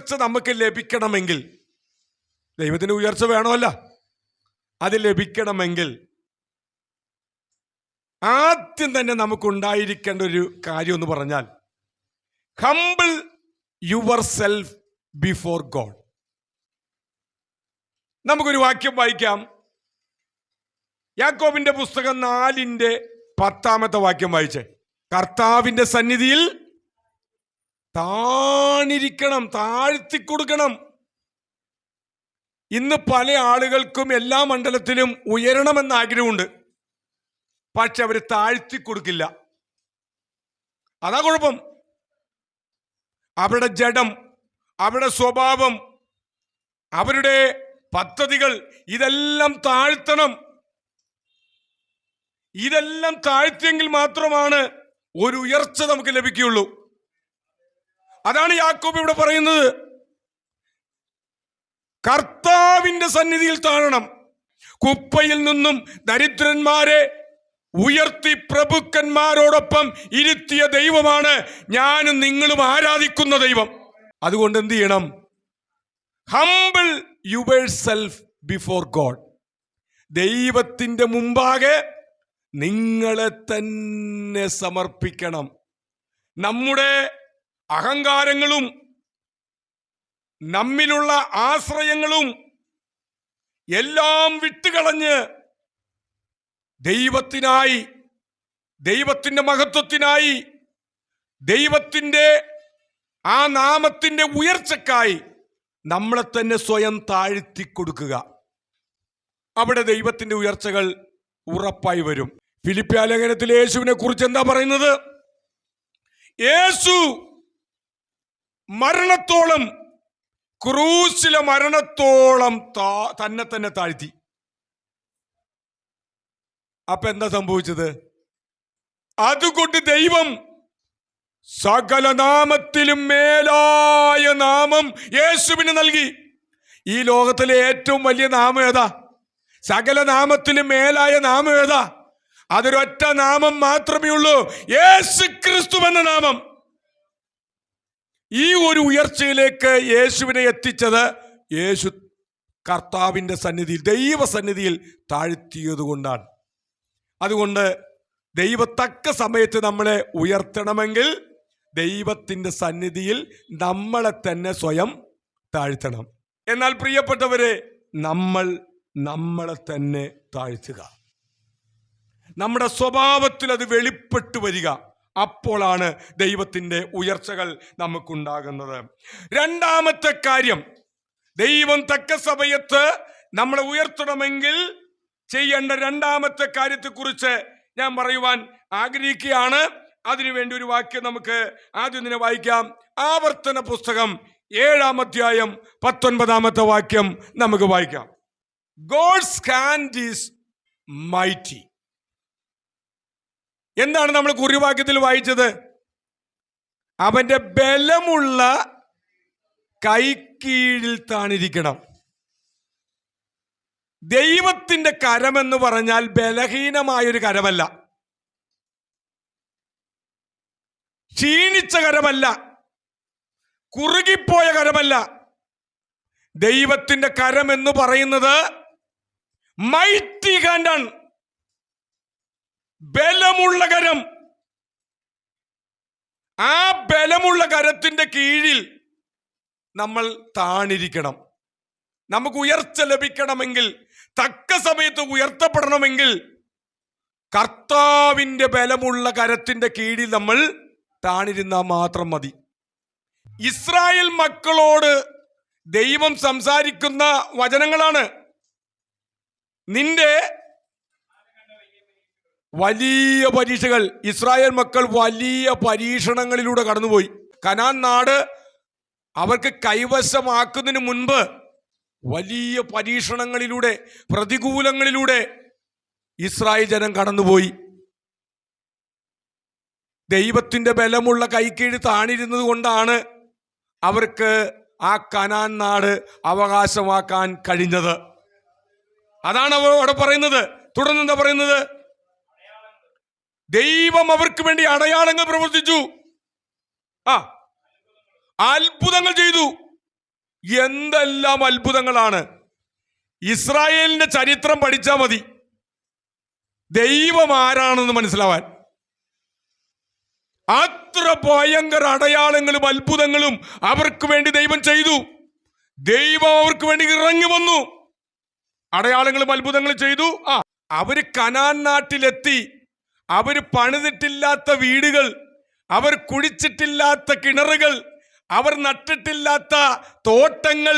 ഉയർച്ച നമുക്ക് ലഭിക്കണമെങ്കിൽ ദൈവത്തിന് ഉയർച്ച വേണമല്ല. അത് ലഭിക്കണമെങ്കിൽ ആദ്യം തന്നെ നമുക്കുണ്ടായിരിക്കേണ്ട ഒരു കാര്യം എന്ന് പറഞ്ഞാൽ humble yourself before God നമുക്കൊരു വാക്യം വായിക്കാം. യാക്കോബിന്റെ പുസ്തകം നാലിന്റെ പത്താമത്തെ വാക്യം വായിച്ചേ. കർത്താവിന്റെ സന്നിധിയിൽ താണിരിക്കണം താഴ്ത്തി കൊടുക്കണം ഇന്ന് പല ആളുകൾക്കും എല്ലാ മണ്ഡലത്തിലും ഉയരണമെന്ന് ആഗ്രഹമുണ്ട്. പക്ഷെ അവർ താഴ്ത്തി കൊടുക്കില്ല അതാ കുഴപ്പം. അവരുടെ ജഡം അവരുടെ സ്വഭാവം അവരുടെ പദ്ധതികൾ ഇതെല്ലാം താഴ്ത്തണം. ഇതെല്ലാം താഴ്ത്തിയെങ്കിൽ മാത്രമാണ് ഒരു ഉയർച്ച നമുക്ക് ലഭിക്കുകയുള്ളൂ. അതാണ് യാക്കോബ് ഇവിടെ പറയുന്നത്. കർത്താവിന്റെ സന്നിധിയിൽ താഴണം. കുപ്പയിൽ നിന്നും ദരിദ്രന്മാരെ ഉയർത്തി പ്രഭുക്കന്മാരോടൊപ്പം ഇരുത്തിയ ദൈവമാണ് ഞാനും നിങ്ങളും ആരാധിക്കുന്ന ദൈവം. അതുകൊണ്ട് എന്ത് ചെയ്യണം? Humble yourself before God ദൈവത്തിന്റെ മുമ്പാകെ നിങ്ങളെ തന്നെ സമർപ്പിക്കണം. നമ്മുടെ അഹങ്കാരങ്ങളും നമ്മിലുള്ള ആശ്രയങ്ങളും എല്ലാം വിട്ടുകളഞ്ഞ് ദൈവത്തിനായി ദൈവത്തിന്റെ മഹത്വത്തിനായി ദൈവത്തിന്റെ ആ നാമത്തിന്റെ ഉയർച്ചക്കായി നമ്മളെ തന്നെ സ്വയം താഴ്ത്തി കൊടുക്കുക അവിടെ ദൈവത്തിന്റെ ഉയർച്ചകൾ ഉറപ്പായി വരും. ഫിലിപ്പിയ ലേഖനത്തിൽ യേശുവിനെ കുറിച്ച് എന്താ പറയുന്നത്? യേശു മരണത്തോളം ക്രൂശിലെ മരണത്തോളം തന്നെ തന്നെ താഴ്ത്തി. അപ്പൊ എന്താ സംഭവിച്ചത്? അതുകൊണ്ട് ദൈവം സകല നാമത്തിലും മേലായ നാമം യേശുവിന് നൽകി. ഈ ലോകത്തിലെ ഏറ്റവും വലിയ നാമം ഏതാ? സകല നാമത്തിലും മേലായ നാമം ഏതാ? അതൊരൊറ്റ നാമം മാത്രമേ ഉള്ളൂ. യേശു ക്രിസ്തു എന്ന നാമം. ഈ ഒരു ഉയർച്ചയിലേക്ക് യേശുവിനെ എത്തിച്ചത് യേശു കർത്താവിന്റെ സന്നിധിയിൽ ദൈവസന്നിധിയിൽ താഴ്ത്തിയത് കൊണ്ടാണ്. അതുകൊണ്ട് ദൈവത്തക്ക സമയത്ത് നമ്മളെ ഉയർത്തണമെങ്കിൽ ദൈവത്തിന്റെ സന്നിധിയിൽ നമ്മളെ തന്നെ സ്വയം താഴ്ത്തണം. എന്നാൽ പ്രിയപ്പെട്ടവരെ നമ്മൾ നമ്മളെ തന്നെ താഴ്ത്തുക. നമ്മുടെ സ്വഭാവത്തിൽ അത് വെളിപ്പെട്ടു വരിക. അപ്പോഴാണ് ദൈവത്തിന്റെ ഉയർച്ചകൾ നമുക്കുണ്ടാകുന്നത്. രണ്ടാമത്തെ കാര്യം ദൈവം തക്ക സമയത്ത് നമ്മളെ ഉയർത്തണമെങ്കിൽ ചെയ്യേണ്ട രണ്ടാമത്തെ കാര്യത്തെക്കുറിച്ച് ഞാൻ പറയുവാൻ ആഗ്രഹിക്കുകയാണ്. അതിനുവേണ്ടി ഒരു വാക്യം നമുക്ക് ആദ്യം തന്നെ വായിക്കാം. ആവർത്തന പുസ്തകം ഏഴാം അധ്യായം പത്തൊൻപതാമത്തെ വാക്യം നമുക്ക് വായിക്കാം. God's hand is mighty. എന്താണ് നമ്മൾ കുറിവാക്യത്തിൽ വായിച്ചത്? അവന്റെ ബലമുള്ള കൈക്കീഴിൽ താണിരിക്കണം. ദൈവത്തിന്റെ കരമെന്ന് പറഞ്ഞാൽ ബലഹീനമായൊരു കരമല്ല. ക്ഷീണിച്ച കരമല്ല. കുറുകിപ്പോയ കരമല്ല. ദൈവത്തിന്റെ കരം എന്ന് പറയുന്നത് മൈറ്റി ഹാൻഡാണ് ബലമുള്ള കരം. ആ ബലമുള്ള കരത്തിന്റെ കീഴിൽ നമ്മൾ താണിരിക്കണം. നമുക്ക് ഉയർച്ച ലഭിക്കണമെങ്കിൽ തക്ക സമയത്ത് ഉയർത്തപ്പെടണമെങ്കിൽ കർത്താവിന്റെ ബലമുള്ള കരത്തിന്റെ കീഴിൽ നമ്മൾ താണിരുന്നാൽ മാത്രം മതി. ഇസ്രായേൽ മക്കളോട് ദൈവം സംസാരിക്കുന്ന വചനങ്ങളാണ്. നിന്റെ വലിയ പരീക്ഷകൾ. ഇസ്രായേൽ മക്കൾ വലിയ പരീക്ഷണങ്ങളിലൂടെ കടന്നുപോയി. കനാൻ നാട് അവർക്ക് കൈവശമാക്കുന്നതിന് മുൻപ് വലിയ പരീക്ഷണങ്ങളിലൂടെ പ്രതികൂലങ്ങളിലൂടെ ഇസ്രായേൽ ജനം കടന്നുപോയി. ദൈവത്തിന്റെ ബലമുള്ള കൈക്കീഴ് താണിരുന്നത് കൊണ്ടാണ് അവർക്ക് ആ കനാൻ നാട് അവകാശമാക്കാൻ കഴിഞ്ഞത്. അതാണ് അവർ അവിടെ പറയുന്നത്. തുടർന്ന് എന്താ പറയുന്നത്? ദൈവം അവർക്ക് വേണ്ടി അടയാളങ്ങൾ പ്രവർത്തിച്ചു. ആ അത്ഭുതങ്ങൾ ചെയ്തു. എന്തെല്ലാം അത്ഭുതങ്ങളാണ്. ഇസ്രായേലിന്റെ ചരിത്രം പഠിച്ചാൽ മതി. ദൈവം ആരാണെന്ന് മനസ്സിലാവാൻ. അത്ര ഭയങ്കര അടയാളങ്ങളും അത്ഭുതങ്ങളും അവർക്ക് വേണ്ടി ദൈവം ചെയ്തു. ദൈവം അവർക്ക് വേണ്ടി ഇറങ്ങി വന്നു. അടയാളങ്ങളും അത്ഭുതങ്ങളും ചെയ്തു. ആ അവർ കനാൻ നാട്ടിലെത്തി. അവർ പണിതിട്ടില്ലാത്ത വീടുകൾ അവർ കുഴിച്ചിട്ടില്ലാത്ത കിണറുകൾ അവർ നട്ടിട്ടില്ലാത്ത തോട്ടങ്ങൾ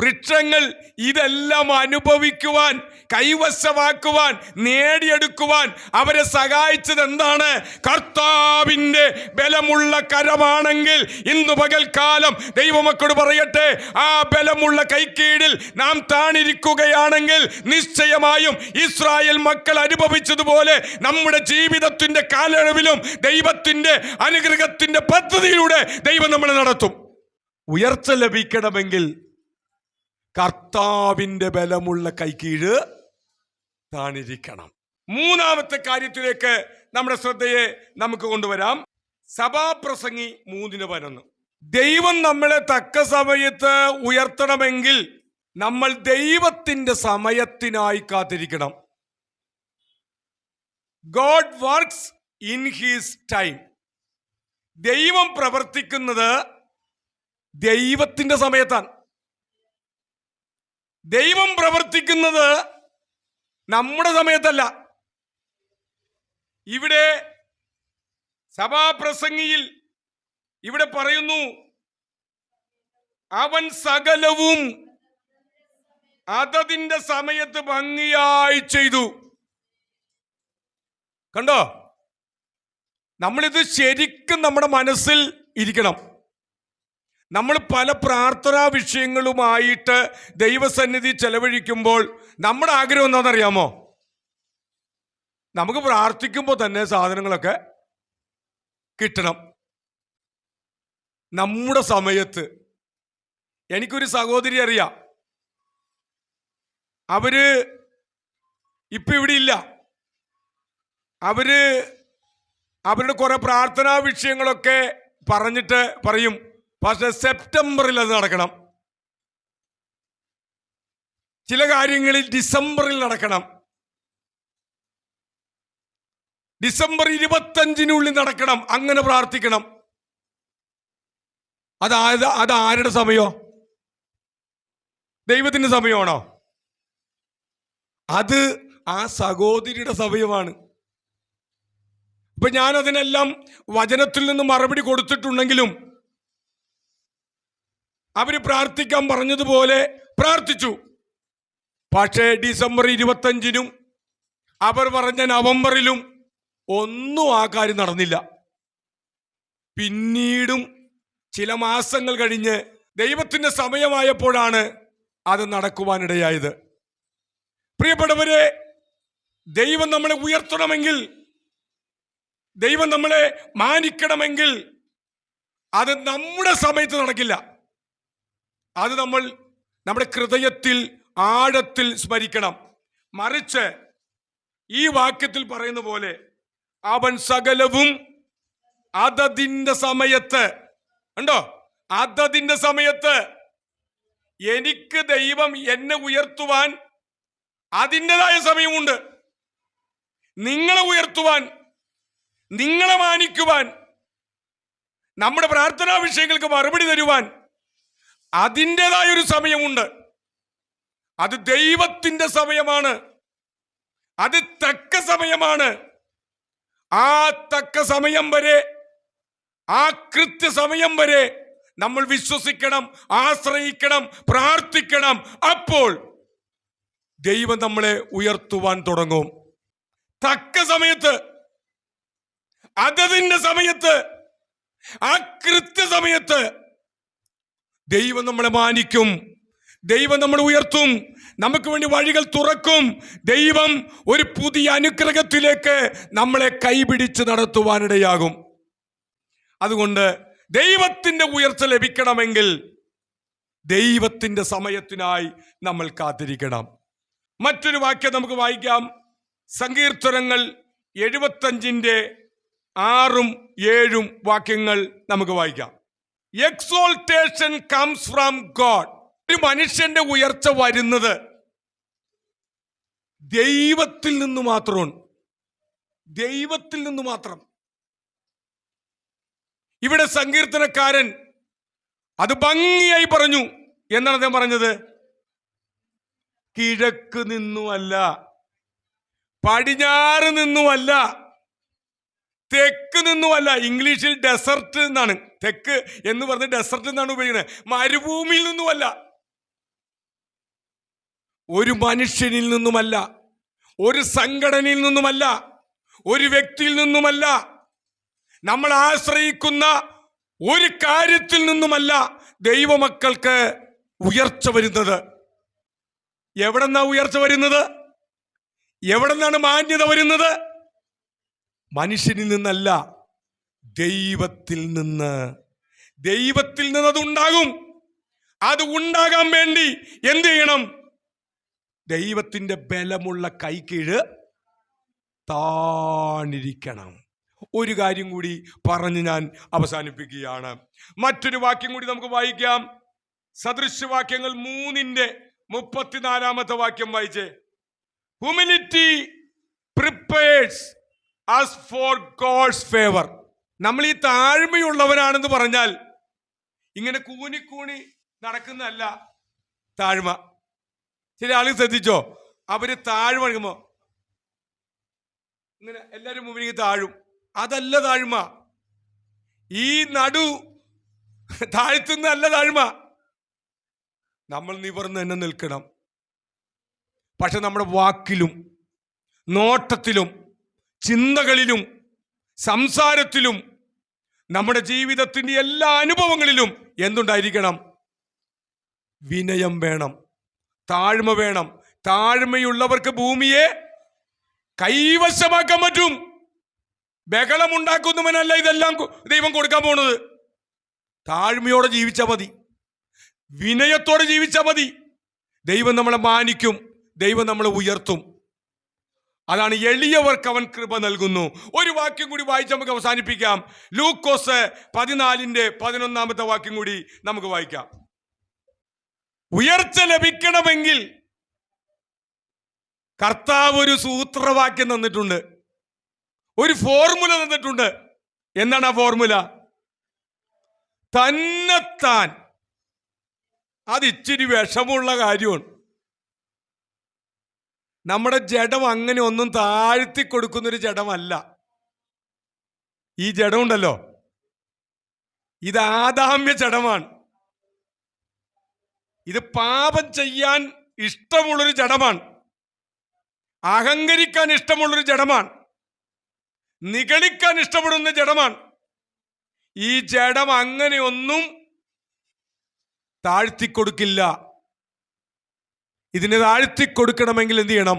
വൃക്ഷങ്ങൾ ഇതെല്ലാം അനുഭവിക്കുവാൻ കൈവശമാക്കുവാൻ നേടിയെടുക്കുവാൻ അവരെ സഹായിച്ചത് എന്താണ് കർത്താവിന്റെ ബലമുള്ള കരമാണെങ്കിൽ ഇന്ന് പകൽക്കാലം ദൈവമക്കോട് പറയട്ടെ ആ ബലമുള്ള കൈക്കീഴിൽ നാം താണിരിക്കുകയാണെങ്കിൽ നിശ്ചയമായും ഇസ്രായേൽ മക്കൾ അനുഭവിച്ചതുപോലെ നമ്മുടെ ജീവിതത്തിന്റെ കാലയളവിലും ദൈവത്തിന്റെ അനുഗ്രഹത്തിന്റെ പദ്ധതിയിലൂടെ ദൈവം നമ്മളെ നടത്തും. ഉയർച്ച ലഭിക്കണമെങ്കിൽ കർത്താവിന്റെ ബലമുള്ള കൈക്കീഴ് താണിരിക്കണം. മൂന്നാമത്തെ കാര്യത്തിലേക്ക് നമ്മുടെ ശ്രദ്ധയെ നമുക്ക് കൊണ്ടുവരാം. സഭാപ്രസംഗി മൂന്നിന് പതിനൊന്ന്. ദൈവം നമ്മളെ തക്ക സമയത്ത് ഉയർത്തണമെങ്കിൽ നമ്മൾ ദൈവത്തിന്റെ സമയത്തിനായി കാത്തിരിക്കണം. God works in his time ദൈവം പ്രവർത്തിക്കുന്നത് ദൈവത്തിന്റെ സമയത്താണ്. ദൈവം പ്രവർത്തിക്കുന്നത് നമ്മുടെ സമയത്തല്ല. ഇവിടെ സഭാപ്രസംഗിയിൽ ഇവിടെ പറയുന്നു അവൻ സകലവും അതതിന്റെ സമയത്ത് ഭംഗിയായി ചെയ്തു. കണ്ടോ? നമ്മളിത് ശരിക്കും നമ്മുടെ മനസ്സിൽ ഇരിക്കണം. നമ്മൾ പല പ്രാർത്ഥനാ വിഷയങ്ങളുമായിട്ട് ദൈവസന്നിധി ചെലവഴിക്കുമ്പോൾ നമ്മുടെ ആഗ്രഹം എന്താണെന്നറിയാമോ? നമുക്ക് പ്രാർത്ഥിക്കുമ്പോൾ തന്നെ സാധനങ്ങളൊക്കെ കിട്ടണം. നമ്മുടെ സമയത്ത്. എനിക്കൊരു സഹോദരി അറിയാം. അവർ ഇപ്പൊ ഇവിടെ ഇല്ല. അവർ അവരുടെ കുറെ പ്രാർത്ഥനാ വിഷയങ്ങളൊക്കെ പറഞ്ഞിട്ട് പറയും. പക്ഷെ സെപ്റ്റംബറിൽ അത് നടക്കണം. ചില കാര്യങ്ങളിൽ ഡിസംബറിൽ നടക്കണം. ഡിസംബർ ഇരുപത്തഞ്ചിനുള്ളിൽ നടക്കണം. അങ്ങനെ പ്രാർത്ഥിക്കണം. അതായത് അത് ആരുടെ സമയോ ദൈവത്തിന്റെ സമയമാണോ? അത് ആ സഹോദരിയുടെ സമയമാണ്. ഇപ്പൊ ഞാനതിനെല്ലാം വചനത്തിൽ നിന്ന് മറുപടി കൊടുത്തിട്ടുണ്ടെങ്കിലും അവർ പ്രാർത്ഥിക്കാൻ പറഞ്ഞതുപോലെ പ്രാർത്ഥിച്ചു. പക്ഷേ ഡിസംബർ ഇരുപത്തഞ്ചിനും അവർ പറഞ്ഞ നവംബറിലും ഒന്നും ആ കാര്യം നടന്നില്ല. പിന്നീടും ചില മാസങ്ങൾ കഴിഞ്ഞ് ദൈവത്തിന്റെ സമയമായപ്പോഴാണ് അത് നടക്കുവാനിടയായത്. പ്രിയപ്പെട്ടവരെ ദൈവം നമ്മളെ ഉയർത്തണമെങ്കിൽ ദൈവം നമ്മളെ മാനിക്കണമെങ്കിൽ അത് നമ്മുടെ സമയത്ത് നടക്കില്ല. അത് നമ്മൾ നമ്മുടെ ഹൃദയത്തിൽ ആഴത്തിൽ സ്മരിക്കണം. മറിച്ച് ഈ വാക്യത്തിൽ പറയുന്ന പോലെ അവൻ സകലവും അതതിന്റെ സമയത്ത് ഉണ്ടോ അതതിന്റെ സമയത്ത് എനിക്ക് ദൈവം എന്നെ ഉയർത്തുവാൻ അതിന്റെതായ സമയമുണ്ട്. നിങ്ങളെ ഉയർത്തുവാൻ നിങ്ങളെ മാനിക്കുവാൻ നമ്മുടെ പ്രാർത്ഥനാ വിഷയങ്ങൾക്ക് മറുപടി തരുവാൻ അതിന്റെതായ ഒരു സമയമുണ്ട്. അത് ദൈവത്തിന്റെ സമയമാണ്. അത് തക്ക സമയമാണ്. ആ തക്ക സമയം വരെ ആ കൃത്യസമയം വരെ നമ്മൾ വിശ്വസിക്കണം ആശ്രയിക്കണം പ്രാർത്ഥിക്കണം. അപ്പോൾ ദൈവം നമ്മളെ ഉയർത്തുവാൻ തുടങ്ങും. തക്ക സമയത്ത് അതതിന്റെ സമയത്ത് ആ കൃത്യസമയത്ത് ദൈവം നമ്മളെ മാനിക്കും. ദൈവം നമ്മൾ ഉയർത്തും. നമുക്ക് വേണ്ടി വഴികൾ തുറക്കും. ദൈവം ഒരു പുതിയ അനുഗ്രഹത്തിലേക്ക് നമ്മളെ കൈപിടിച്ച് നടത്തുവാനിടയാകും. അതുകൊണ്ട് ദൈവത്തിന്റെ ഉയർച്ച ലഭിക്കണമെങ്കിൽ ദൈവത്തിന്റെ സമയത്തിനായി നമ്മൾ കാത്തിരിക്കണം. മറ്റൊരു വാക്യം നമുക്ക് വായിക്കാം. സങ്കീർത്തനങ്ങൾ എഴുപത്തഞ്ചിന്റെ ആറും ഏഴും വാക്യങ്ങൾ നമുക്ക് വായിക്കാം. എക്സോൾട്ടേഷൻ കംസ് ഫ്രം ഗോഡ് ഒരു മനുഷ്യന്റെ ഉയർച്ച വരുന്നത് ദൈവത്തിൽ നിന്ന് മാത്രമാണ്. ദൈവത്തിൽ നിന്ന് മാത്രം. ഇവിടെ സങ്കീർത്തനക്കാരൻ അത് ഭംഗിയായി പറഞ്ഞു. എന്നാണ് അദ്ദേഹം പറഞ്ഞത്? കിഴക്ക് നിന്നുമല്ല പടിഞ്ഞാറ് നിന്നുമല്ല തെക്ക് നിന്നുമല്ല ഇംഗ്ലീഷിൽ ഡെസർട്ട് എന്നാണ്. തെക്ക് എന്ന് പറഞ്ഞ് ഡെസർട്ട് എന്നാണ് ഉപയോഗിക്കുന്നത് മരുഭൂമിയിൽ നിന്നുമല്ല. ഒരു മനുഷ്യനിൽ നിന്നുമല്ല. ഒരു സംഘടനയിൽ നിന്നുമല്ല. ഒരു വ്യക്തിയിൽ നിന്നുമല്ല. നമ്മൾ ആശ്രയിക്കുന്ന ഒരു കാര്യത്തിൽ നിന്നുമല്ല ദൈവമക്കൾക്ക് ഉയർച്ച വരുന്നത്. എവിടെ നിന്നാ ഉയർച്ച വരുന്നത്? എവിടെ നിന്നാണ് മാന്യത വരുന്നത്? മനുഷ്യനിൽ നിന്നല്ല. ദൈവത്തിൽ നിന്ന് ദൈവത്തിൽ നിന്ന് അത് ഉണ്ടാകും. അത് ഉണ്ടാകാൻ വേണ്ടി എന്ത് ചെയ്യണം? ദൈവത്തിന്റെ ബലമുള്ള കൈക്കീഴ് താണിരിക്കണം. ഒരു കാര്യം കൂടി പറഞ്ഞ് ഞാൻ അവസാനിപ്പിക്കുകയാണ്. മറ്റൊരു വാക്യം കൂടി നമുക്ക് വായിക്കാം. സദൃശവാക്യങ്ങൾ മൂന്നിന്റെ മുപ്പത്തിനാലാമത്തെ വാക്യം വായിച്ചേ. Humility prepares us for God's favour നമ്മൾ ഈ താഴ്മയുള്ളവരാണെന്ന് പറഞ്ഞാൽ ഇങ്ങനെ കൂനിക്കൂണി നടക്കുന്നതല്ല താഴ്മ. ചില ആളുകൾ ശ്രദ്ധിച്ചോ? അവർ താഴ്മ എടുക്കുമ്പോ ഇങ്ങനെ എല്ലാവരും മുമ്പിലേക്ക് താഴും. അതല്ല താഴ്മ. ഈ നടു താഴ്ത്തുന്നതല്ല താഴ്മ. നമ്മൾ നിവർന്ന് തന്നെ നിൽക്കണം. പക്ഷെ നമ്മുടെ വാക്കിലും നോട്ടത്തിലും ചിന്തകളിലും സംസാരത്തിലും നമ്മുടെ ജീവിതത്തിന്റെ എല്ലാ അനുഭവങ്ങളിലും എന്തുണ്ടായിരിക്കണം? വിനയം വേണം താഴ്മ വേണം. താഴ്മയുള്ളവർക്ക് ഭൂമിയെ കൈവശമാക്കാൻ പറ്റും. ബഹളമുണ്ടാക്കുന്നവനല്ല ഇതെല്ലാം ദൈവം കൊടുക്കാൻ പോണത്. താഴ്മയോടെ ജീവിച്ചാൽ മതി. വിനയത്തോടെ ജീവിച്ചാൽ മതി. ദൈവം നമ്മളെ മാനിക്കും. ദൈവം നമ്മളെ ഉയർത്തും. അതാണ് എളിയവർക്ക് അവൻ കൃപ നൽകുന്നു. ഒരു വാക്യം കൂടി വായിച്ച് നമുക്ക് അവസാനിപ്പിക്കാം. ലൂക്കോസ് പതിനാലിന്റെ പതിനൊന്നാമത്തെ വാക്യം കൂടി നമുക്ക് വായിക്കാം. ഉയർച്ച ലഭിക്കണമെങ്കിൽ കർത്താവ് ഒരു സൂത്രവാക്യം തന്നിട്ടുണ്ട്. ഒരു ഫോർമുല തന്നിട്ടുണ്ട്. എന്താണ് ആ ഫോർമുല? തന്നെത്താൻ. അത് ഇച്ചിരി വിഷമുള്ള കാര്യമാണ്. നമ്മുടെ ജഡം അങ്ങനെ ഒന്നും താഴ്ത്തി കൊടുക്കുന്നൊരു ജഡമല്ല. ഈ ജഡമുണ്ടല്ലോ. ഇത് ആദാമ്യ ജഡമാണ്. ഇത് പാപം ചെയ്യാൻ ഇഷ്ടമുള്ളൊരു ജഡമാണ്. അഹങ്കരിക്കാൻ ഇഷ്ടമുള്ളൊരു ജഡമാണ്. നിഗളിക്കാൻ ഇഷ്ടപ്പെടുന്ന ജഡമാണ്. ഈ ജഡം അങ്ങനെയൊന്നും താഴ്ത്തിക്കൊടുക്കില്ല ഇതിനെ താഴ്ത്തി കൊടുക്കണമെങ്കിൽ എന്ത് ചെയ്യണം?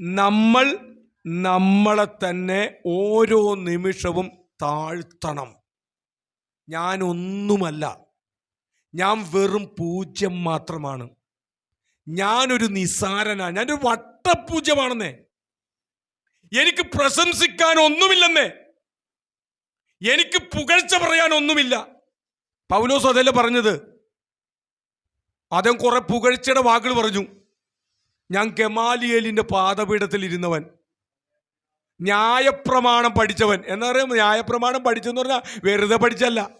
നമ്മൾ നമ്മളെ തന്നെ ഓരോ നിമിഷവും താഴ്ത്തണം. ഞാനൊന്നുമല്ല. ഞാൻ വെറും പൂജ്യം മാത്രമാണ്. ഞാനൊരു നിസാരനാണ് ഞാനൊരു വട്ടപൂജ്യമാണെന്നേ. എനിക്ക് പ്രശംസിക്കാൻ ഒന്നുമില്ലെന്നേ എനിക്ക് പുകഴ്ച പറയാൻ ഒന്നുമില്ല പൗലോസ് അതല്ലേ പറഞ്ഞത്. അദ്ദേഹം കുറെ പുകഴ്ചയുടെ വാക്കുകൾ പറഞ്ഞു. ഞാൻ ഗമാലിയേലിന്റെ പാദപീഠത്തിൽ ഇരുന്നവൻ. ന്യായപ്രമാണം പഠിച്ചവൻ. എന്നറിയാം ന്യായപ്രമാണം പഠിച്ചെന്ന് പറഞ്ഞാൽ വെറുതെ പഠിച്ചല്ല.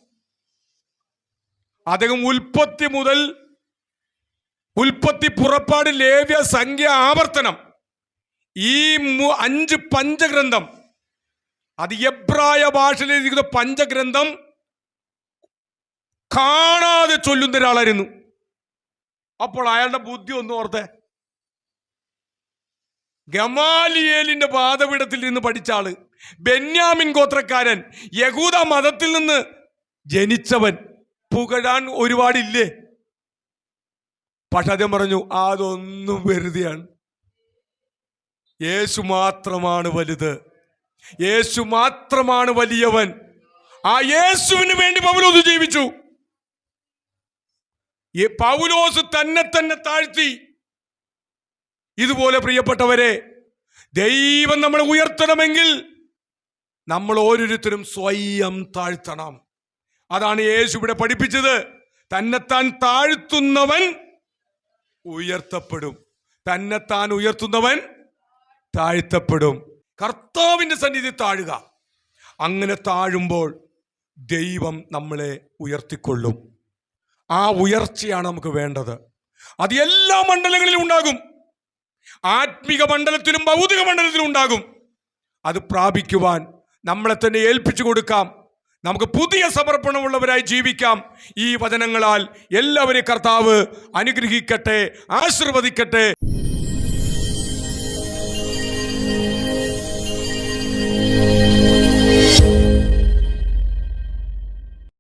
അദ്ദേഹം ഉൽപ്പത്തി മുതൽ ഉൽപ്പത്തി പുറപ്പാട് ലേവ്യ സംഖ്യ ആവർത്തനം. ഈ അഞ്ച് പഞ്ചഗ്രന്ഥം അത് എബ്രായ ഭാഷയിൽ എഴുതിയിരിക്കുന്ന പഞ്ചഗ്രന്ഥം കാണാതെ ചൊല്ലുന്ന ഒരാളായിരുന്നു. അപ്പോൾ അയാളുടെ ബുദ്ധി ഒന്ന് ഓർത്തെ. ഗമാലിയേലിന്റെ പാതപീഠത്തിൽ നിന്ന് പഠിച്ച ആൾ ബെന്യാമിൻ ഗോത്രക്കാരൻ യഹൂദ മതത്തിൽ നിന്ന് ജനിച്ചവൻ. പുകഴാൻ ഒരുപാടില്ലേ? പക്ഷെ അദ്ദേഹം പറഞ്ഞു അതൊന്നും വെറുതെയാണ്. യേശു മാത്രമാണ് വലുത്. യേശു മാത്രമാണ് വലിയവൻ. ആ യേശുവിന് വേണ്ടി പൗലോസ് ജീവിച്ചു. ഈ പൗലോസ് തന്നെ തന്നെ താഴ്ത്തി. ഇതുപോലെ പ്രിയപ്പെട്ടവരെ ദൈവം നമ്മളെ ഉയർത്തണമെങ്കിൽ നമ്മൾ ഓരോരുത്തരും സ്വയം താഴ്ത്തണം. അതാണ് യേശു ഇവിടെ പഠിപ്പിച്ചത്. തന്നെത്താൻ താഴ്ത്തുന്നവൻ ഉയർത്തപ്പെടും. തന്നെത്താൻ ഉയർത്തുന്നവൻ താഴ്ത്തപ്പെടും. കർത്താവിന്റെ സന്നിധി താഴുക. അങ്ങനെ താഴുമ്പോൾ ദൈവം നമ്മളെ ഉയർത്തിക്കൊള്ളും. ആ ഉയർച്ചയാണ് നമുക്ക് വേണ്ടത്. അത് എല്ലാ മണ്ഡലങ്ങളിലും ഉണ്ടാകും. ആത്മിക മണ്ഡലത്തിലും ഭൗതിക മണ്ഡലത്തിലും ഉണ്ടാകും. അത് പ്രാപിക്കുവാൻ നമ്മളെ തന്നെ ഏൽപ്പിച്ചു കൊടുക്കാം. നമുക്ക് പുതിയ സമർപ്പണമുള്ളവരായി ജീവിക്കാം. ഈ വചനങ്ങളാൽ എല്ലാവരെയും കർത്താവ് അനുഗ്രഹിക്കട്ടെ ആശീർവദിക്കട്ടെ.